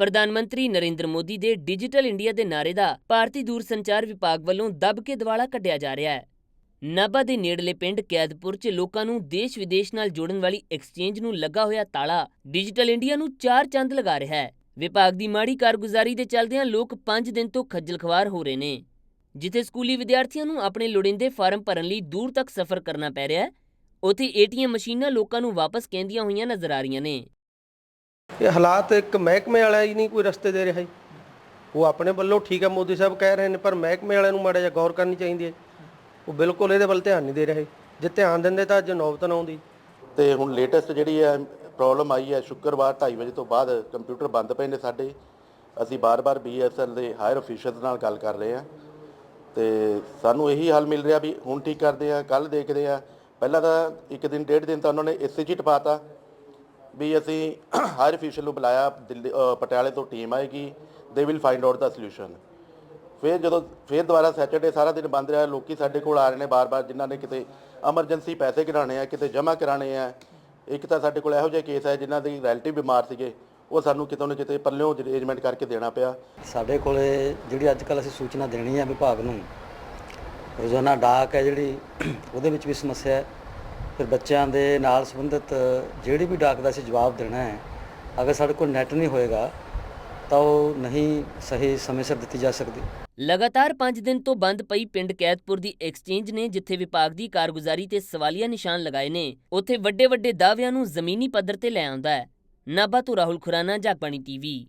ਪ੍ਰਧਾਨ ਮੰਤਰੀ ਨਰਿੰਦਰ ਮੋਦੀ ਦੇ ਡਿਜੀਟਲ ਇੰਡੀਆ ਦੇ ਨਾਰੇ ਦਾ ਭਾਰਤੀ ਦੂਰਸੰਚਾਰ ਵਿਭਾਗ ਵੱਲੋਂ ਦੱਬ ਕੇ ਦਿਵਾਲਾ ਕੱਢਿਆ ਜਾ ਰਿਹਾ ਹੈ। ਨਾਭਾ ਦੇ ਨੇੜਲੇ ਪਿੰਡ ਕੈਦਪੁਰ 'ਚ ਲੋਕਾਂ ਨੂੰ ਦੇਸ਼-ਵਿਦੇਸ਼ ਨਾਲ ਜੋੜਨ ਵਾਲੀ ਐਕਸਚੇਂਜ ਨੂੰ ਲੱਗਾ ਹੋਇਆ ਤਾਲਾ ਡਿਜੀਟਲ ਇੰਡੀਆ ਨੂੰ ਚਾਰ ਚੰਦ ਲਗਾ ਰਿਹਾ ਹੈ। ਵਿਭਾਗ ਦੀ ਮਾੜੀ ਕਾਰਗੁਜ਼ਾਰੀ ਦੇ ਚੱਲਦਿਆਂ ਲੋਕ 5 ਦਿਨ ਤੋਂ ਖੱਜਲ ਖਵਾਰ ਹੋ ਰਹੇ ਨੇ, ਜਿੱਥੇ ਸਕੂਲੀ ਵਿਦਿਆਰਥੀਆਂ ਨੂੰ ਆਪਣੇ ਲੋੜੀਂਦੇ ਫਾਰਮ ਭਰਨ ਲਈ ਦੂਰ ਤੱਕ ਸਫ਼ਰ ਕਰਨਾ ਪੈ ਰਿਹਾ ਹੈ। ਉੱਥੇ ਏਟੀਐਮ ਮਸ਼ੀਨਾਂ ਲੋਕਾਂ ਨੂੰ ਵਾਪਸ ਕਹਿੰਦੀਆਂ ਹੋਈਆਂ ਨਜ਼ਰ ਆ ਰਹੀਆਂ ਨੇ। ਇਹ ਹਾਲਾਤ ਇੱਕ ਮਹਿਕਮੇ ਵਾਲਾ ਹੀ ਨਹੀਂ, ਕੋਈ ਰਸਤੇ ਦੇ ਰਿਹਾ ਜੀ। ਉਹ ਆਪਣੇ ਵੱਲੋਂ ਠੀਕ ਹੈ, ਮੋਦੀ ਸਾਹਿਬ ਕਹਿ ਰਹੇ ਨੇ, ਪਰ ਮਹਿਕਮੇ ਵਾਲਿਆਂ ਨੂੰ ਮਾੜਾ ਜਿਹਾ ਗੌਰ ਕਰਨੀ ਚਾਹੀਦੀ ਹੈ ਉਹ ਬਿਲਕੁਲ ਇਹਦੇ ਵੱਲ ਧਿਆਨ ਨਹੀਂ ਦੇ ਰਹੇ। ਜੇ ਧਿਆਨ ਦਿੰਦੇ ਤਾਂ ਅੱਜ ਨੌਬਤ ਨਾ ਆਉਂਦੀ। ਤੇ ਹੁਣ ਲੇਟੈਸਟ ਜਿਹੜੀ ਹੈ ਪ੍ਰੋਬਲਮ ਆਈ ਹੈ, ਸ਼ੁੱਕਰਵਾਰ 2:30 ਵਜੇ ਤੋਂ ਬਾਅਦ ਕੰਪਿਊਟਰ ਬੰਦ ਪਏ ਨੇ ਸਾਡੇ। ਅਸੀਂ ਬਾਰ-ਬਾਰ ਬੀਐਸਐਲ ਦੇ ਹਾਇਰ ਅਫੀਸ਼ੀਅਲਸ ਨਾਲ ਗੱਲ ਕਰ ਰਹੇ ਹਾਂ। ਤੇ ਸਾਨੂੰ ਇਹੀ ਹੱਲ ਮਿਲ ਰਿਹਾ ਵੀ ਹੁਣ ਠੀਕ ਕਰਦੇ ਆ ਕੱਲ ਦੇਖਦੇ ਆ। ਪਹਿਲਾਂ ਤਾਂ ਇੱਕ ਦਿਨ, ਡੇਢ ਦਿਨ ਤਾਂ ਉਹਨਾਂ ਨੇ ਇਸੇ 'ਚ ਹੀ ਟਪਾਤਾ ਵੀ ਅਸੀਂ ਹਾਇਰ ਅਫੀਸ਼ੀਅਲ ਨੂੰ ਬੁਲਾਇਆ ਦਿੱਲੀ ਅ, ਪਟਿਆਲੇ ਤੋਂ ਟੀਮ ਆਏਗੀ they will find out the solution ਫਿਰ ਜਦੋਂ ਫਿਰ ਦੁਬਾਰਾ ਸੈਟਰਡੇ ਸਾਰਾ ਦਿਨ ਬੰਦ ਰਿਹਾ ਲੋਕੀ ਸਾਡੇ ਕੋਲ ਆ ਰਹੇ ਨੇ ਬਾਰ-ਬਾਰ ਜਿਨ੍ਹਾਂ ਨੇ ਕਿਤੇ ਐਮਰਜੈਂਸੀ ਪੈਸੇ ਕਢਾਣੇ ਆ ਕਿਤੇ ਜਮ੍ਹਾਂ ਕਰਾਣੇ ਆ। ਇੱਕ ਤਾਂ ਸਾਡੇ ਕੋਲ ਇਹੋ ਜਿਹੇ ਕੇਸ ਹੈ ਜਿਨ੍ਹਾਂ ਦੇ ਰਿਲੇਟਿਵ ਬਿਮਾਰ ਸੀਗੇ ਉਹ ਸਾਨੂੰ ਕਿਤੋਂ ਨਾ ਕਿਤੇ ਪੱਲਿਓਂ ਅਰੇਂਜਮੈਂਟ ਕਰਕੇ ਦੇਣਾ ਪਿਆ। ਸਾਡੇ ਕੋਲੇ ਜਿਹੜੀ ਅੱਜ ਕੱਲ ਅਸੀਂ ਸੂਚਨਾ ਦੇਣੀ ਹੈ ਵਿਭਾਗ ਨੂੰ ਰੋਜ਼ਾਨਾ ਡਾਕ ਹੈ ਜਿਹੜੀ ਉਹਦੇ ਵਿੱਚ ਵੀ ਸਮੱਸਿਆ ਹੈ। ਫਿਰ ਬੱਚਿਆਂ ਦੇ ਨਾਲ ਸੰਬੰਧਿਤ ਜਿਹੜੀ ਵੀ ਡਾਕ ਦਾ ਅਸੀਂ ਜਵਾਬ ਦੇਣਾ ਹੈ, ਅਗਰ ਸਾਡੇ ਕੋਲ ਨੈਟ ਨਹੀਂ ਹੋਏਗਾ, ਤਾਂ ਉਹ ਨਹੀਂ ਸਹੀ ਸਮੇਂ ਸਿਰ ਦਿੱਤੀ ਜਾ ਸਕਦੀ। ਲਗਾਤਾਰ 5 ਦਿਨ ਤੋਂ ਬੰਦ ਪਈ ਪਿੰਡ ਕੈਦਪੁਰ ਦੀ ਐਕਸਚੇਂਜ ਨੇ ਜਿੱਥੇ ਵਿਭਾਗ ਦੀ ਕਾਰਗੁਜ਼ਾਰੀ ਤੇ ਸਵਾਲੀਆ ਨਿਸ਼ਾਨ ਲਗਾਏ ਨੇ, ਉੱਥੇ ਵੱਡੇ-ਵੱਡੇ ਦਾਅਵਿਆਂ ਨੂੰ ਜ਼ਮੀਨੀ ਪੱਧਰ ਤੇ ਲੈ ਆਉਂਦਾ ਹੈ। ਨਾਭਾ ਤੋਂ ਰਾਹੁਲ ਖੁਰਾਨਾ ਜਗਬਾਣੀ ਟੀਵੀ।